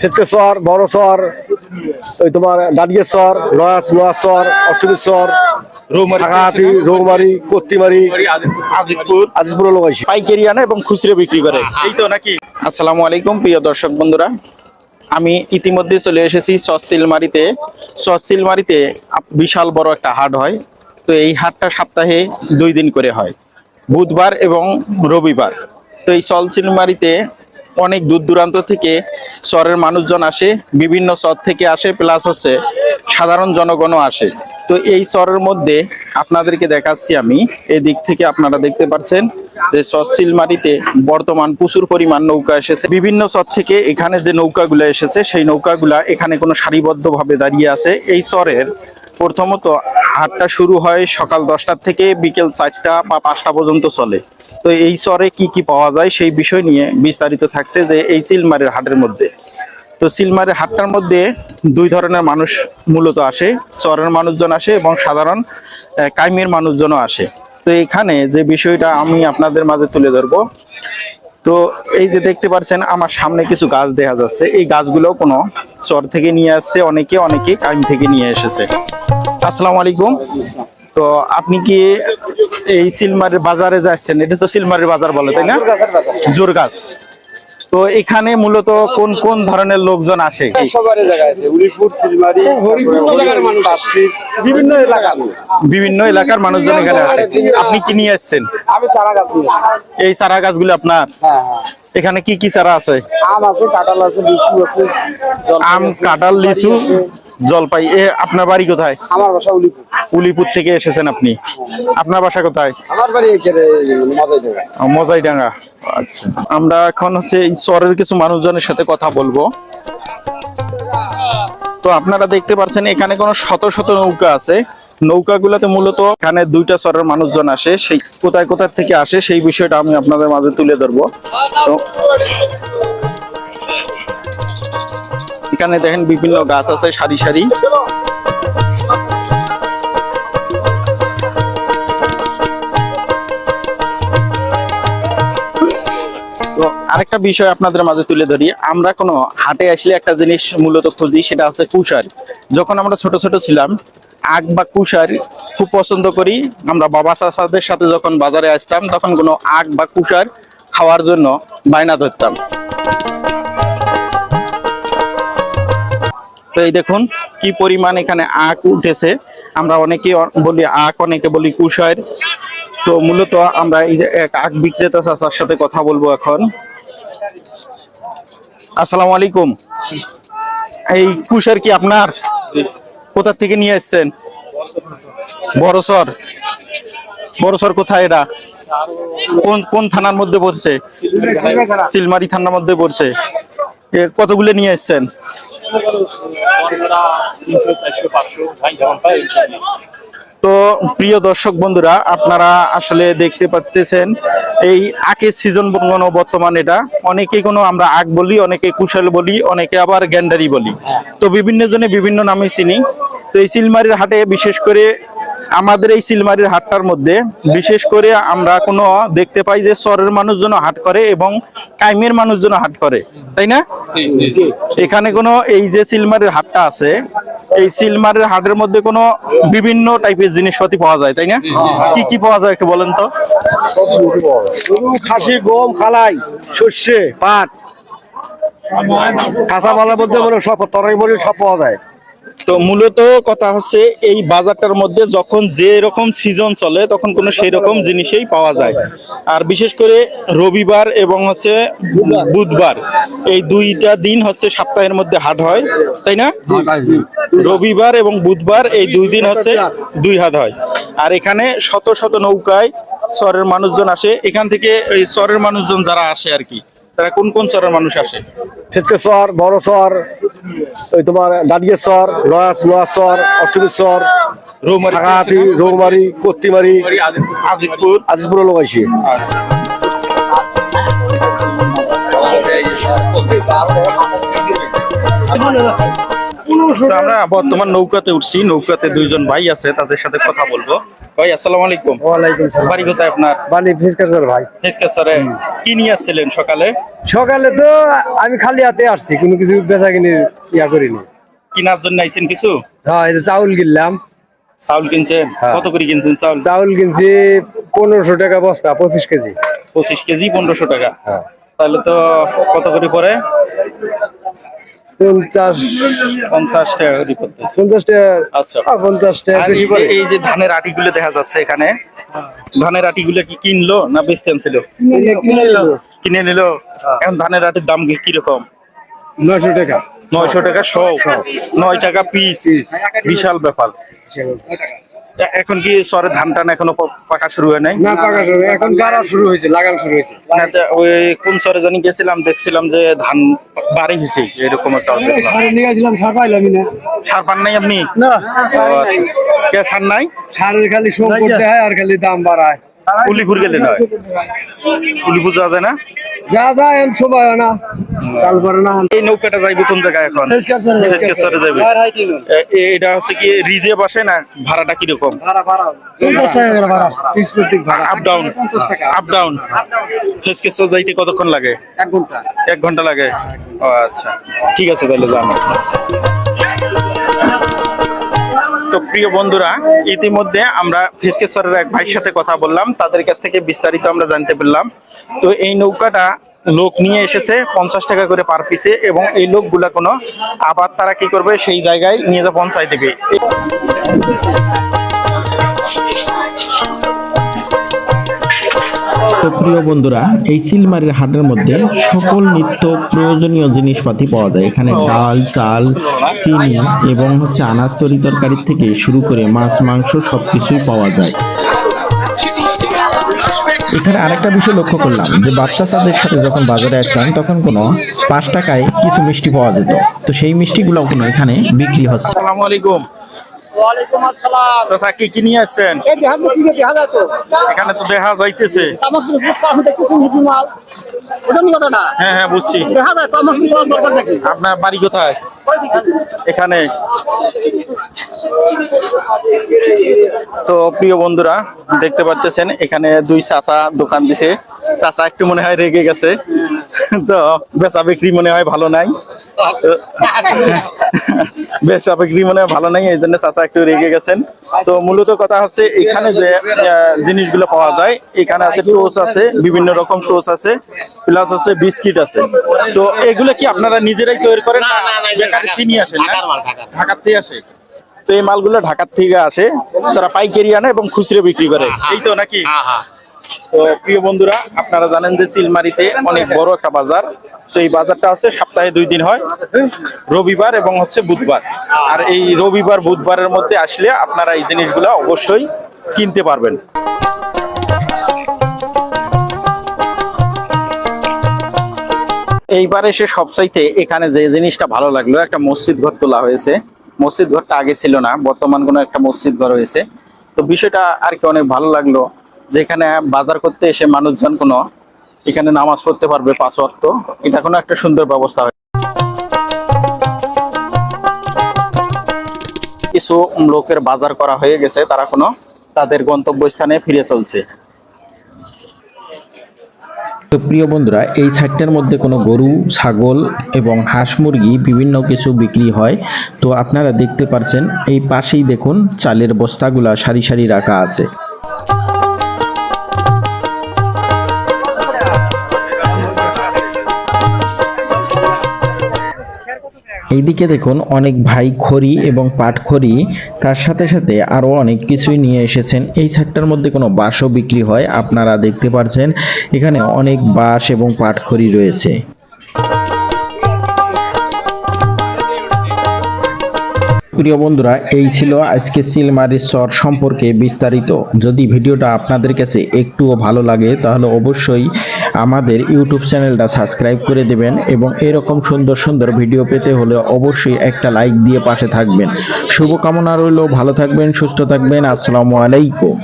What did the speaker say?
ফেসকে চর বড় চর ওই তোমার দাঁড়িয়ে চর নয়া নয়া চর অষ্টমী চর ঢাকাহাতি রৌমারি কত্তিমারি আজিদপুর। আজিজপুর লাগাইছি পাইকারি আনে এবং খুচরো বিক্রি করে। এই তো নাকি? আসসালামু আলাইকুম প্রিয় দর্শক বন্ধুরা। আমি ইতিমধ্যে চলে এসেছি বিশাল বড় একটা হাট হয়। তো এই হাটটা সপ্তাহে দুই দিন করে হয়। বুধবার এবং রবিবার। তো এই চলচিলমারিতে অনেক দূর দূরান্ত থেকে চরের মানুষজন আসে, বিভিন্ন চর থেকে আসে প্লাস হচ্ছে সাধারণ জনগণও আসে। তো এই চরের মধ্যে আপনাদেরকে দেখাচ্ছি আমি, এই দিক থেকে আপনারা দেখতে পাচ্ছেন যে চরচিলমারিতে বর্তমান প্রচুর পরিমাণ নৌকা এসেছে। বিভিন্ন চর থেকে এখানে যে নৌকাগুলো এসেছে, সেই নৌকাগুলা এখানে কোনো সারিবদ্ধভাবে দাঁড়িয়ে আছে। এই চরের প্রথমত হাটটা শুরু হয় সকাল দশটার থেকে বিকেল চারটা বা পাঁচটা পর্যন্ত চলে। তো এই চরে কি কি পাওয়া যায় সেই বিষয় নিয়ে বিস্তারিত থাকছে যে এই চিলমারের হাটের মধ্যে। তো সিলমারের হাটটার মধ্যে দুই ধরনের মানুষ মূলত আসে, চরের মানুষজন আসে এবং সাধারণ কাইমের মানুষজনও আসে। তো এখানে যে বিষয়টা আমি আপনাদের মাঝে তুলে ধরবো। তো এই যে দেখতে পাচ্ছেন আমার সামনে কিছু গাছ দেখা যাচ্ছে। এই গাছগুলো কোনো চর থেকে নিয়ে আসছে, অনেকে অনেকে কাইম থেকে নিয়ে এসেছে। আসসালামু আলাইকুম। তো আপনি কি এই সিলমারের বাজারে যাচ্ছেন এটা তো সিলমারের বাজার বলে তাই না? জোর গাছ। তো এখানে মূলত কোন কোন ধরনের লোকজন আসে? বিভিন্ন এলাকার মানুষজন এখানে আসে। আপনি কি নিয়ে আসছেন? এই চারা গাছগুলো আপনার? হ্যাঁ হ্যাঁ। এখানে কি কি চারা আছে? আম আছে কাঁঠাল আছে লিচু আছে আম কাঁঠাল লিচু। জলপাই এ আপনার বাড়ি কোথায়? আমার বাসা উলিপুর। উলিপুর থেকে এসেছেন আপনি। আপনার বাসা কোথায়? আমার বাড়ি মজাইডাঙ্গা। আচ্ছা। আমরা এখন হচ্ছে এই চরের কিছু মানুষজনের সাথে কথা বলব। তো আপনারা দেখতে পাচ্ছেন এখানে কোনো শত শত নৌকা আছে। নৌকাগুলোতে মূলত এখানে দুইটা চরের মানুষজন আসে। সেই কোথায় কোথায় থেকে আসে সেই বিষয়টা আমি আপনাদের মাঝে তুলে ধরবো। তো এখানে দেখেন বিভিন্ন গাছ আছে, সারি সারি। আরেকটা বিষয় আপনাদের মাঝে তুলে ধরি। আমরা কোনো হাটে আসলে একটা জিনিস মূলত খুঁজি, সেটা হচ্ছে কুষার। যখন আমরা ছোট ছোট ছিলাম আখ বা কুষার খুব পছন্দ করি। আমরা বাবা চাচাদের সাথে যখন বাজারে আসতাম, তখন কোনো আখ বা কুষার খাওয়ার জন্য বায়না ধরতাম। তো এই দেখুন কি পরিমাণ এখানে আখ উঠেছে। আমরা অনেকে বলি আখ অনেকে বলি কুষার। তো মূলত আমরা এই যে এক আখ বিক্রেতা চাচার সাথে কথা বলব এখন। আসসালামু আলাইকুম। এই কুষার কি আপনার? কোথা থেকে নিয়ে এসেছেন বড়সর বড়সর কোথায় এটা কোন কোন থানার মধ্যে পড়ছে? সিলমারি থানার মধ্যে পড়ছে। কতগুলো নিয়ে এসেছেন তো প্রিয় দর্শক বন্ধুরা, আপনারা আসলে দেখতে পাচ্ছেন এই আখের সিজন বর্তমান এটা। অনেকে কোনো আমরা আখ বলি, অনেকে কুশল বলি, অনেকে আবার গ্যান্ডারি বলি। তো বিভিন্ন জনে বিভিন্ন নামে চিনি। তো এই সিলমারির হাটে বিশেষ করে আমাদের এই সিলমারির হাটটার মধ্যে বিশেষ করে আমরা কোনো দেখতে পাই যে চরের মানুষজন হাট করে এবং কাইমের মানুষজন হাট করে তাই না? এখানে কোনো এই যে সিলমারির হাটটা আছে এই সিলমারের হাটের মধ্যে কোনো বিভিন্ন টাইপের জিনিসপাতি পাওয়া যায় তাই না? কি কি পাওয়া যায় একটু বলেন তো। খাসি গম খালাই সর্ষে পাট। কাঁচা মালের মধ্যে মানে সব তরকারি মরি সব পাওয়া যায়। তো মূলত কথা হচ্ছে এই বাজারটার মধ্যে যখন যে রকম সিজন চলে, তখন কোনো সেই রকম জিনিসই পাওয়া যায়। আর বিশেষ করে রবিবার এবং হচ্ছে বুধবার, এই দুইটা দিন হচ্ছে সপ্তাহের মধ্যে হাট হয়, তাই না? রবিবার এবং বুধবার এই দুই দিন হচ্ছে দুই হাত হয়। আর এখানে শত শত নৌকায় চরের মানুষজন আসে। এখান থেকে এই চরের মানুষজন যারা আসে আর কি তারা কোন কোন চরের মানুষ আসে? ফেসকে চর বড় চর ওই তোমার দাঁড়িয়ে চর লয়াস লোয়া চর অষ্টমী চর রৌমারি রৌমারি কত্তিমারি আজিদপুর। আজিজপুর লাগাইছি। আচ্ছা। তো আমরা বর্তমান নৌকাতে উঠছি নৌকাতে দুইজন ভাই আছে তাদের সাথে কথা বলব। ভাই আসসালামু আলাইকুম। ওয়ালাইকুম সালাম। বাড়ি কোথায় আপনার? বানি ফিসকার স্যার ভাই। হেসকে স্যারে কি নিয়ে আসছিলেন সকালে? সকালে তো আমি খালি হাতে আসছি কোনো কিছু বেচা কিনে ইয়া করিনি। কিনার জন্য আইছেন কিছু? হ্যাঁ এই চাউল কিনলাম। চাউল কিনছেন? হ্যাঁ। কত করে কিনছেন চাউল? চাউল কিনছি পনেরোশো টাকা বস্তা পঁচিশ কেজি। পঁচিশ কেজি পনেরোশো টাকা। হ্যাঁ। তাহলে তো কত করে পরে পঞ্চাশ পঞ্চাশ টাকা করে পড়তেছে। পঞ্চাশ টাকা। আচ্ছা। পঞ্চাশ টাকা এই যে- পড়ে। এই যে ধানের আটিগুলো দেখা যাচ্ছে এখানে ধানের আটিগুলো কি কিনলো না বেচতে আনছিল? কিনে নিলো। নিল। এখন ধানের আটির দাম কি নয়শো টাকা। নয়শো টাকা শো নয় টাকা পিস। বিশাল ব্যাপার। এখন কি সরে ধান টান এখনও পাকা শুরু হয় নাই? না পাকা শুরু এখন গাড়া শুরু হয়েছে লাগান শুরু হয়েছে। ওই কোন সরে জানি গেছিলাম দেখছিলাম যে ধান বাড়ি গেছে এরকম একটা নিয়ে গেছিলাম সার না। সার পান নাই আপনি? না। আচ্ছা। কে সার নাই? সারের খালি সম্পদ দেয় আর খালি দাম বাড়ায়। উলিপুর গেলে নয়। উলিপুর যাওয়া যায় না? যা যা এম সময় হয় না। তারপরে না এই নৌকাটা যাইবে কোন জায়গায় এখন? এটা হচ্ছে কি রিজেভ আসে না ভাড়াটা কীরকম? ভাড়া ভাড়া। পঞ্চাশ টাকা করে ভাড়া। পিস প্রত্যেক ভাড়া। আপ ডাউন পঞ্চাশ টাকা। আপ ডাউন হেসকেশ্বর যাইতে কতক্ষণ লাগে? এক ঘণ্টা। লাগে? ও আচ্ছা। ঠিক আছে তাহলে যান তো প্রিয় বন্ধুরা, ইতিমধ্যে আমরা ফিসকেশ্বরের এক ভাইয়ের সাথে কথা বললাম। তাদের কাছ থেকে বিস্তারিত আমরা জানতে পারলাম। তো এই নৌকাটা লোক নিয়ে এসেছে পঞ্চাশ টাকা করে পার পিসে এবং এই লোকগুলা কোনো আবার তারা কি করবে সেই জায়গায় নিয়ে যা পৌঁছায় দেবে প্রিয় বন্ধুরা, এই চিলমারির হাটের মধ্যে সকল নিত্য প্রয়োজনীয় জিনিসপাতি পাওয়া যায়। এখানে ডাল, চাল, চিনি এবং হচ্ছে আনাজ তরি তরকারি থেকে শুরু করে মাছ, মাংস সবকিছুই পাওয়া যায়। এখানে আরেকটা বিষয় লক্ষ্য করলাম, যে বাচ্চা চাঁদের সাথে যখন বাজারে আসলাম তখন কোনো পাঁচ টাকায় কিছু মিষ্টি পাওয়া যেত। তো সেই মিষ্টিগুলো কোনো এখানে বিক্রি হচ্ছে। আসসালামু আলাইকুম। ওয়ালাইকুম আসসালাম। চাচা কি কি নিয়ে আসছেন? এই দেখা কি দেখা যায় তো এখানে তো দেখা যাইতেছে। তামাক আমি দেখতেছি হিপি মাল। ওজন কথাটা? হ্যাঁ হ্যাঁ বুঝছি। দেখা যায় তামাক করার দরকার নাকি? আপনার বাড়ি কোথায়? এখানে। তো প্রিয় বন্ধুরা দেখতে পাচ্ছেন এখানে দুই চাচা দোকান দিছে। চাচা একটু মনে হয় রেগে গেছে। তো বেচা বিক্রি মনে হয় ভালো নাই। তো বেচা মনে হয় ভালো নাই এই জন্য চাচা একটু রেগে গেছেন। তো মূলত কথা হচ্ছে এখানে যে জিনিসগুলো পাওয়া যায় এখানে আছে টোস আছে বিভিন্ন রকম টোস আছে প্লাস আছে বিস্কিট আছে। তো এগুলো কি আপনারা নিজেরাই তৈরি করেন কিনে আসেন থেকে আসে। তো এই মালগুলো ঢাকার থেকে আসে তারা পাইকারি আনে এবং খুচরো বিক্রি করে। এই তো নাকি? তো প্রিয় বন্ধুরা আপনারা জানেন যে চিলমারিতে অনেক বড় একটা বাজার। তো এই বাজারটা হচ্ছে সপ্তাহে দুই দিন হয়, রবিবার এবং হচ্ছে বুধবার। আর এই রবিবার, বুধবারের মধ্যে আসলে আপনারা এই জিনিসগুলো অবশ্যই কিনতে পারবেন। এইবার এসে সবচাইতে এখানে যে জিনিসটা ভালো লাগল, একটা মসজিদ ঘর তোলা হয়েছে। মসজিদ ঘরটা আগে ছিল না, বর্তমান কোনো একটা মসজিদ ঘর হয়েছে। তো বিষয়টা আর কি অনেক ভালো লাগল, যেখানে বাজার করতে এসে মানুষজন কোনো এখানে নামাজ পড়তে পারবে পাঁচ ওয়াক্ত। এটা কোনো একটা সুন্দর ব্যবস্থা হয়েছে কিছু লোকের বাজার করা হয়ে গেছে, তারা কোনো তাদের গন্তব্যস্থানে ফিরে চলছে। তো প্রিয় বন্ধুরা, এই সাইটটার মধ্যে কোনো গরু, ছাগল এবং হাঁস মুরগি বিভিন্ন কিছু বিক্রি হয়। তো আপনারা দেখতে পাচ্ছেন এই পাশেই দেখুন চালের বস্তাগুলা সারি সারি রাখা আছে। এইদিকে দেখুন অনেক ভাই খড়ি এবং পাট খড়ি। তার সাথে সাথে আরও অনেক কিছুই নিয়ে এসেছেন। এই সাইটটার মধ্যে কোনো বাঁশও বিক্রি হয়, আপনারা দেখতে পাচ্ছেন এখানে অনেক বাঁশ এবং পাট খড়ি রয়েছে। প্রিয় বন্ধুরা, এই ছিল আজকে সিলমারির চর সম্পর্কে বিস্তারিত। যদি ভিডিওটা আপনাদের কাছে একটুও ভালো লাগে, তাহলে অবশ্যই আমাদের ইউটিউব চ্যানেলটা সাবস্ক্রাইব করে দেবেন এবং এরকম সুন্দর সুন্দর ভিডিও পেতে হলে অবশ্যই একটা লাইক দিয়ে পাশে থাকবেন। শুভকামনা রইল, ভালো থাকবেন, সুস্থ থাকবেন, আসসালামু আলাইকুম।